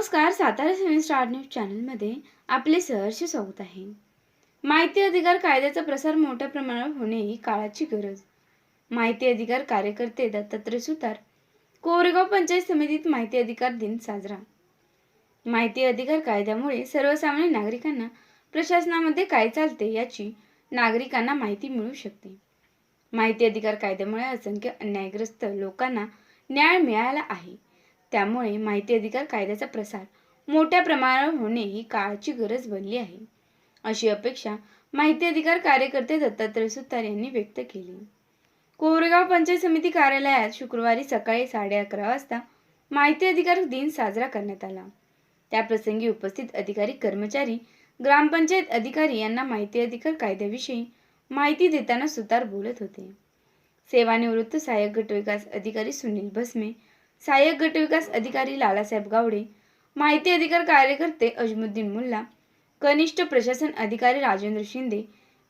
नमस्कार सातारा सेवन star news चॅनलमध्ये आपले सहर्ष स्वागत आहे. माहिती अधिकार कायद्याचा प्रसार मोठ्या प्रमाणावर होणे ही काळाची गरज. माहिती अधिकार कार्यकर्ते दत्तात्रय सुतार कोरेगाव पंचायत समितीत माहिती अधिकार दिन साजरा. माहिती अधिकार कायद्यामुळे सर्वसामान्य नागरिकांना प्रशासनामध्ये काय चालते याची नागरिकांना माहिती मिळू शकते. माहिती अधिकार कायद्यामुळे असंख्य अन्यायग्रस्त लोकांना न्याय मिळाला आहे. त्यामुळे माहिती अधिकार कायद्याचा प्रसार मोठ्या प्रमाणावर होणे ही काळाची गरज बनली आहे. अशी अपेक्षा माहिती अधिकार कार्यकर्ते दत्तात्रय सुतार यांनी व्यक्त केली. कोरेगाव पंचायत समिती कार्यालयात शुक्रवारी सकाळी साडे अकरा वाजता माहिती अधिकार दिन साजरा करण्यात आला. त्याप्रसंगी उपस्थित अधिकारी कर्मचारी ग्रामपंचायत अधिकारी यांना माहिती अधिकार कायद्याविषयी माहिती देताना सुतार बोलत होते. सेवानिवृत्त सहाय्यक गटविकास अधिकारी सुनील भस्मे सहाय्यक गटविकास अधिकारी लालासाहेब गावडे माहिती अधिकार कार्यकर्ते अजमुद्दीन मुल्ला कनिष्ठ प्रशासन अधिकारी राजेंद्र शिंदे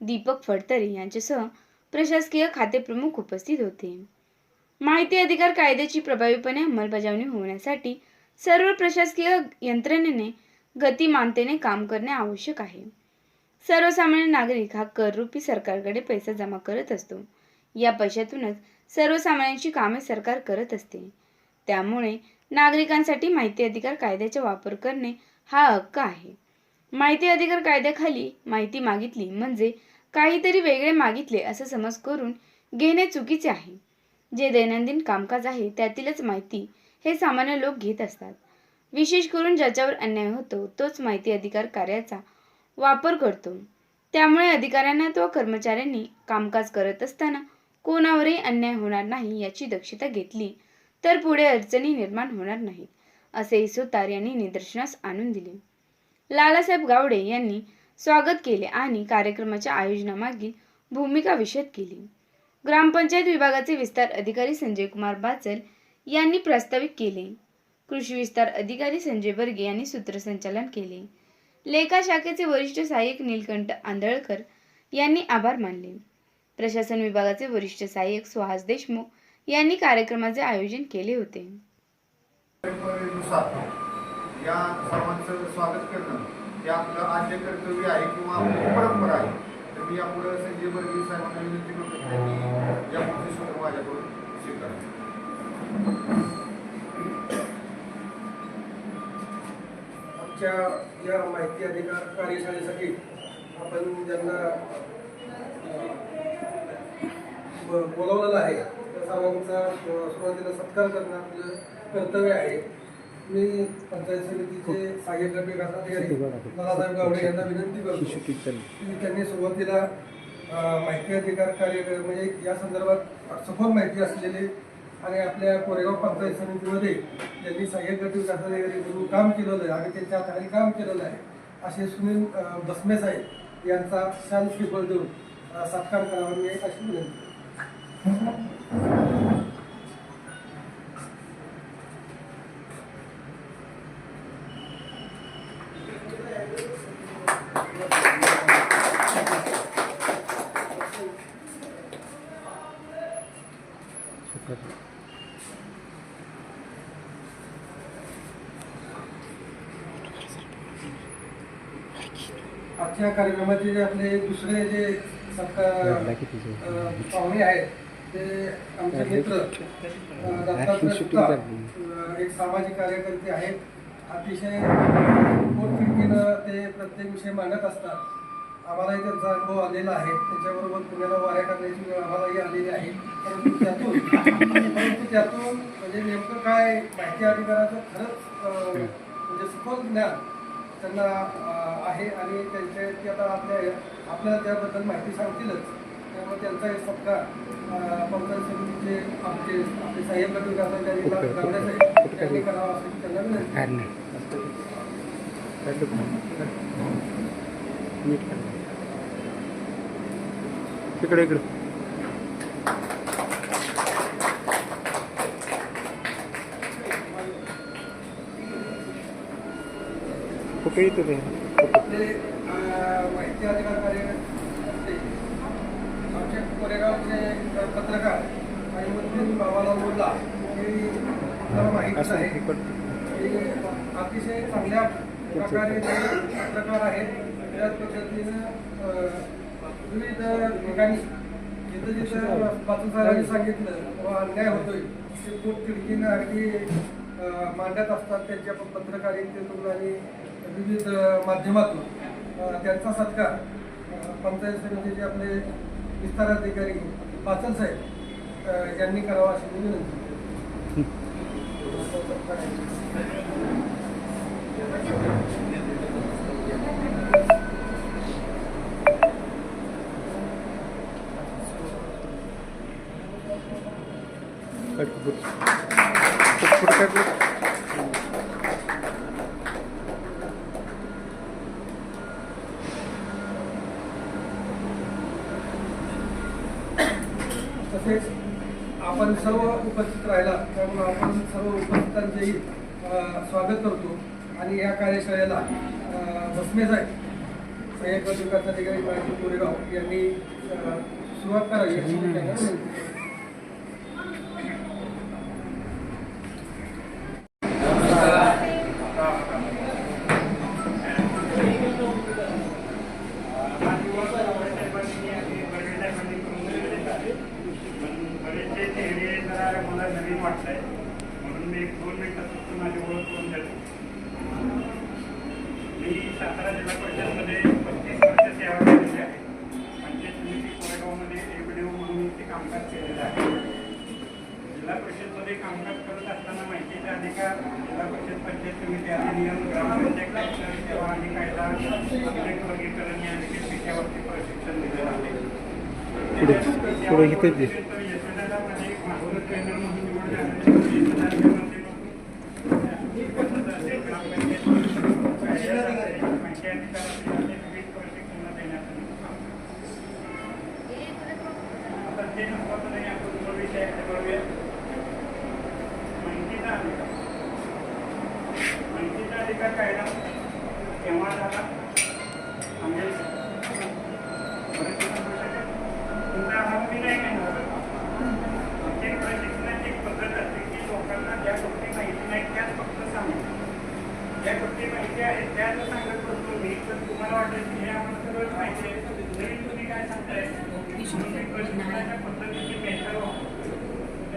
दीपक फडतरे यांच्यासह प्रशासकीय खाते प्रमुख उपस्थित होते. माहिती अधिकार कायद्याची प्रभावीपणे अंमलबजावणी होण्यासाठी सर्व प्रशासकीय यंत्रणेने गतिमानतेने काम करणे आवश्यक आहे. सर्वसामान्य नागरिक हा कररूपी सरकारकडे पैसा जमा करत असतो. या पैशातूनच सर्वसामान्यांची कामे सरकार करत असते. त्यामुळे नागरिकांसाठी माहिती अधिकार कायद्याचा वापर करणे हा हक्क आहे. माहिती अधिकार कायद्याखाली माहिती मागितली म्हणजे काहीतरी वेगळे मागितले असं समज करून घेणे चुकीचे आहे. जे दैनंदिन कामकाज आहे त्यातीलच माहिती हे सामान्य लोक घेत असतात. विशेष करून ज्याच्यावर अन्याय होतो तोच माहिती अधिकार कार्याचा वापर करतो. त्यामुळे अधिकाऱ्यांना तो कर्मचाऱ्यांनी कामकाज करत असताना कोणावरही अन्याय होणार नाही याची दक्षता घेतली तर पुढे अडचणी निर्माण होणार नाहीत असेही सुतार यांनी निदर्शनास आणून दिले. लालासाहेब गावडे यांनी स्वागत केले आणि कार्यक्रमाच्या आयोजनामागील भूमिका विशद केली. ग्रामपंचायत विभागाचे विस्तार अधिकारी संजय कुमार बाचल यांनी प्रस्तावित केले. कृषी विस्तार अधिकारी संजय बर्गे यांनी सूत्रसंचालन केले. लेखा शाखेचे वरिष्ठ सहाय्यक नीलकंठ आंधळकर यांनी आभार मानले. प्रशासन विभागाचे वरिष्ठ सहाय्यक सुहास देशमुख यांनी कार्यक्रमाचे आयोजन केले होते. या सर्वांचं स्वागत करणं हे आपलं आद्य कर्तव्य आहे किंवा आपली परंपरा आहे. तर मी यापुढे संजय बर्गे साहेबांना विनंती करतो की त्यांनी सूत्र माझ्याकडून आमच्या या माहिती अधिकार कार्यशाळेसाठी आपण ज्यांना बोलावलेलं आहे सर्वांचा सुरुवातीला सत्कार करणं आपलं कर्तव्य आहे. मी पंचायत समितीचे सहाय्यक विकास अधिकारी दादासाहेब गावडे यांना विनंती करतो की त्यांनी सुरुवातीला माहिती अधिकार कार्य म्हणजे या संदर्भात सखोल माहिती असलेली आणि आपल्या कोरेगाव पंचायत समितीमध्ये ज्यांनी सहाय्यक विकास अधिकारी म्हणून काम केलेलं आहे आणि त्यांच्या हाताखाली काम केलेलं आहे. असे सुनील बसमे साहेब यांचा शाल श्रीफळ देऊन सत्कार करावा मी अशी विनंती आजच्या कार्यक्रमाचे जे आपले दुसरे जे पाहुणे आहेत ते आमचे मित्र एक सामाजिक कार्यकर्ते आहेत. अतिशय ते प्रत्येक विषय मांडत असतात. आम्हालाही त्यांचा अनुभव आलेला आहे. त्याच्याबरोबर पुण्याला वाऱ्या करण्याची वेळ आम्हालाही आलेली आहे. परंतु त्यातून परंतु त्यातून म्हणजे नेमकं काय माहिती अधिकाराचं खरंच म्हणजे सखोल ज्ञान त्यांना आहे आणि त्यांच्या ते आता आपल्या आपल्याला त्याबद्दल माहिती सांगतीलच. त्यामुळे त्यांचा एक सत्कार पंचायत समितीचे आमचे आपले गट विकास अधिकारी त्यांनी करावा असं त्यांना विनंती. इकडे इकडे. कुठे येतो ते? आपले अ, माहिती अधिकार कोरेगावचे पत्रकार आणि मुस्लिम बाबाला बोलला की अतिशय चांगल्या प्रकारे पत्रकार आहेत. त्याच पद्धतीनं विविध ठिकाणी जिथं जिथं पाचून साहेबांनी सांगितलं व अन्याय होतोय. ते खूप खिडकीनं अगदी मांडत असतात. त्यांच्या पत्रकारितेतून आणि विविध माध्यमातून त्यांचा सत्कार पंचायत समितीचे आपले विस्तार अधिकारी पाचन साहेब यांनी करावा अशी मी विनंती करतो. कट काय पुढं? तसेच आपण सर्व उपस्थित राहिला त्यामुळे आपण सर्व उपस्थितांचेही स्वागत करतो. आणि या कार्यशाळेला अ, भस्मे विकास अधिकारी माहिती कोरेगाव यांनी सुरुवात करावी अशी मी त्यांना विनंती करतो. बरेचसे चेहरे जरा मला नवीन वाटत आहे म्हणून मी एक दोन मिनिटात फक्त माझी ओळख करून देतो मी सातारा जिल्हा परिषदमध्ये पस्तीस वर्ष सेवा केलेली आहे पंचायत समिती कोरेगावमध्ये एवढे म्हणून ते कामकाज केलेलं आहे जिल्हा परिषदमध्ये कामकाज करत अधिकार जिल्हा परिषद पंचायत समिती अधिनियम ग्रामपंचायत सेवा आणि कायदा अभिलेख वर्गीकरण या विषयावरती प्रशिक्षण दिलेलं आहे. पुढे पुढे इथे दे. माहितीचा अधिकार कायदा केव्हा झाला म्हणजे तुमचा अभाव मी नाही घेणार आमची प्रशिक्षणाची एक पद्धत असते की? लोकांना ज्या गोष्टी माहिती नाही त्याच फक्त सांगू ज्या गोष्टी माहिती आहेत त्याच सांगत बसतो मी तर तुम्हाला वाटेल की हे आम्हाला सगळं माहिती आहे. नवीन तुम्ही काय सांगताय? प्रशिक्षणाच्या पद्धतीची मेथड वापरतो?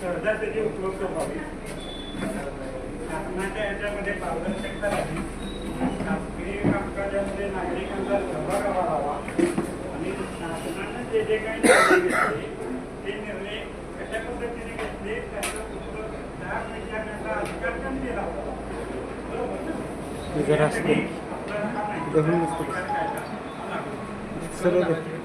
सहजासहजी उपलब्ध व्हावी शासनाच्या याच्यामध्ये पारदर्शकता राहावी शासकीय कामकाजामध्ये नागरिकांचा सहभाग वाढावा आणि शासनानं जे जे काही निर्णय घेतले ते निर्णय कशा पद्धतीने घेतले त्याचं त्या विचारण्याचा अधिकार पण दिला होता. हे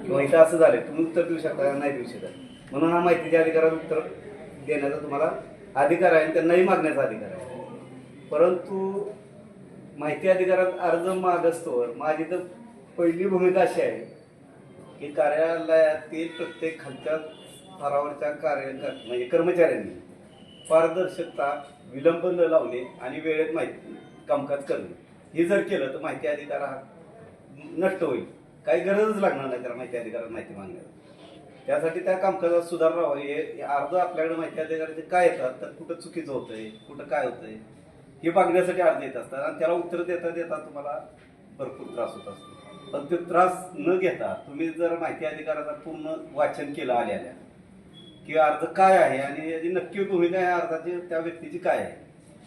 किंवा इथं असं झालंय तुम्ही उत्तर देऊ शकता नाही देऊ शकत. म्हणून हा माहितीच्या अधिकारात उत्तर देण्याचा तुम्हाला अधिकार आहे आणि त्यांनाही मागण्याचा अधिकार आहे. परंतु माहिती अधिकारात अर्ज मागस्तोवर माझी तर पहिली भूमिका अशी आहे की कार्यालयातील प्रत्येक खालच्या स्तरावरच्या कार्य म्हणजे कर्मचाऱ्यांनी पारदर्शकता विलंब न लावणे आणि वेळेत माहिती कामकाज करणे. हे जर केलं तर माहिती अधिकार हा नष्ट होईल. काही गरजच लागणार नाही त्याला माहिती अधिकारात माहिती मागण्याला. त्यासाठी त्या कामकाजात सुधारणा व्हावी. हे अर्ज आपल्याकडे माहिती अधिकाराचे काय येतात तर कुठं चुकीचं होतंय कुठं काय होतंय हे बघण्यासाठी अर्ज येत असतात आणि त्याला उत्तर देता देता तुम्हाला भरपूर त्रास होत असतो. पण ते त्रास न घेता तुम्ही जर माहिती अधिकाराचा पूर्ण वाचन केलं आल्या आल्या की अर्ज काय आहे आणि याची नक्की भूमिका आहे अर्जाची त्या व्यक्तीची काय आहे?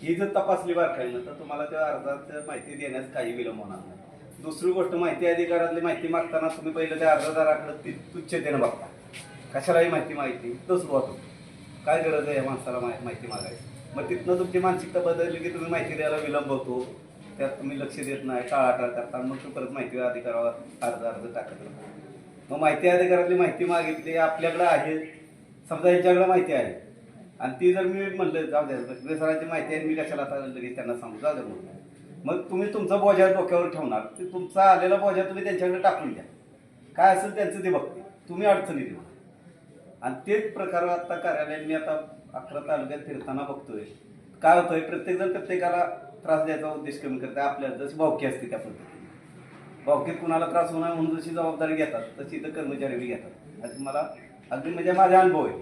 ही जर तपासली बारकाईनं तर तुम्हाला त्या अर्जात माहिती देण्यास काही विलंब होणार नाही. दुसरी गोष्ट माहिती अधिकारातली माहिती मागताना तुम्ही पहिलं त्या अर्जदाराकडे ती तुच्छतेनं बघता. कशालाही माहिती माहिती तर सुरुवात होती. काय गरज आहे या माणसाला मा- माहिती मागायची? मग तिथनं तुमची मानसिकता बदलली की तुम्ही माहिती द्यायला विलंब होतो. त्यात तुम्ही लक्ष देत नाही टाळाटाळ करता? मग तो परत माहिती अधिकारावर अर्ज अर्ज टाकत मग माहिती अधिकारातली माहिती मागितली आपल्याकडे आहे. समजा यांच्याकडे माहिती आहे. आणि ती जर मी म्हणलं जाऊ द्या सरांची माहिती आहे मी कशाला आता लगेच त्यांना सांगू? जाऊ द्या म्हणून मग तुम्ही तुमचा बोजा डोक्यावर ठेवणार. ते तुमचा आलेला बोजा तुम्ही त्यांच्याकडे टाकून द्या. काय असेल त्यांचं ते बघते तुम्ही अडचणी देऊ आणि तेच प्रकार आता कार्यालयात मी आता अकरा तालुक्यात फिरताना बघतोय. काय होतंय? प्रत्येकजण प्रत्येकाला त्रास द्यायचा उद्देश कमी करते. आपल्या जशी भावकी असते त्या पद्धतीने. भावकीत कुणाला त्रास होणार म्हणून जशी जबाबदारी घेतात तशी इथं कर्मचारी बी घेतात. असं मला अगदी म्हणजे माझा अनुभव आहे.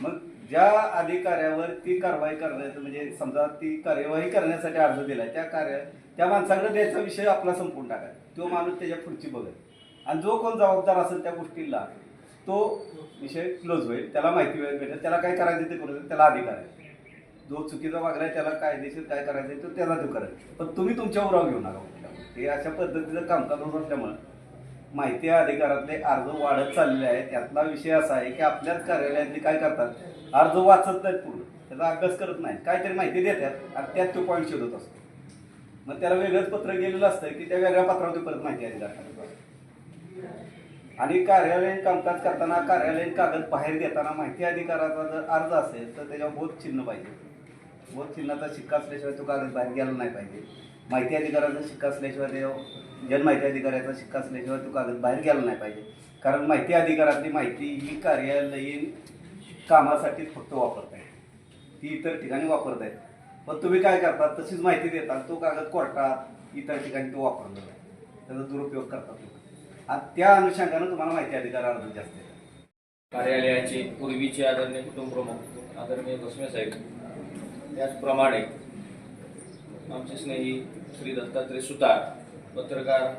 मग ज्या अधिकाऱ्यावर ती कारवाई करण्याचं म्हणजे समजा ती कार्यवाही करण्यासाठी अर्ज दिलाय त्या कार्य त्या माणसाकडे द्यायचा विषय आपला संपून टाकाय तो माणूस त्याच्या पुढची बघत आणि जो कोण जबाबदार असेल त्या गोष्टीला तो विषय क्लोज होईल. त्याला माहिती वेळ भेटेल. त्याला काय करायचं ते करू त्याला अधिकार आहे. जो चुकीचा वागलाय त्याला कायदेशीर काय करायचं तो त्याला तो करायचं. पण तुम्ही तुमच्या उराव घेऊ नका ते अशा पद्धतीचं कामकाज होत असल्यामुळे माहिती अधिकारातले अर्ज वाढत चाललेले आहेत. त्यातला विषय असा आहे की आपल्याच कार्यालयातले काय करतात अर्ज वाचत नाहीत पूर्ण. त्याचा अभ्यास करत नाहीत. काहीतरी माहिती देतात आणि त्यात तो पॉईंट शोधत असतो. मग त्याला वेगळंच पत्र गेलेलं असतं की त्या वेगळ्या पत्रावरती परत माहिती अधिकार टाकत आणि कार्यालयीन कामकाज करताना कार्यालयीन कागद बाहेर देताना माहिती अधिकाराचा जर अर्ज असेल तर त्याच्यावर बोध चिन्ह पाहिजे. व चिन्हाचा शिक्का असल्याशिवाय तो कागद बाहेर गेला नाही पाहिजे. माहिती अधिकाराचा शिक्का असल्याशिवाय त्याच्यावर जनमाहिती अधिकाऱ्याचा शिक्का असल्याशिवाय तो कागद बाहेर गेला नाही पाहिजे. कारण माहिती अधिकारातली माहिती ही कार्यालयीन कामासाठी फक्त वापरत आहे ती इतर ठिकाणी वापरत आहेत पण तुम्ही काय करता तशीच माहिती देतात. तो कागद कोर्टात इतर ठिकाणी तो वापरला त्याचा दुरुपयोग करतात आणि त्या अनुषंगानं तुम्हाला माहिती अधिकार अर्ज जास्त कार्यालयाचे पूर्वीचे आदरणीय कुटुंब प्रमुख आदरणीय भस्मे साहेब त्याचप्रमाणे आमचे स्नेही श्री दत्तात्रय सुतार पत्रकार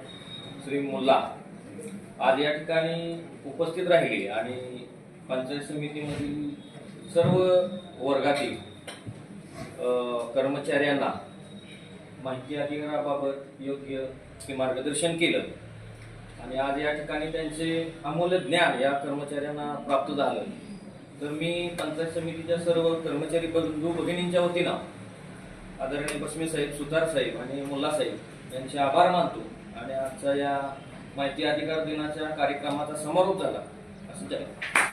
श्री मुल्ला आज या ठिकाणी उपस्थित राहिले आणि पंचायत समितीमधील सर्व वर्गातील कर्मचाऱ्यांना माहिती अधिकाराबाबत योग्य ते मार्गदर्शन केलं. आणि आज या ठिकाणी त्यांचे अमूल्य ज्ञान या कर्मचाऱ्यांना प्राप्त झालं. तर मी पंचायत समितीच्या सर्व कर्मचारी बंधू भगिनींच्या वतीनं आदरणीय बसमे साहेब सुतार साहेब आणि मुल्ला साहेब यांचे आभार मानतो आणि आजचा या माहिती अधिकार दिनाच्या कार्यक्रमाचा समारोप झाला. असं जाहीर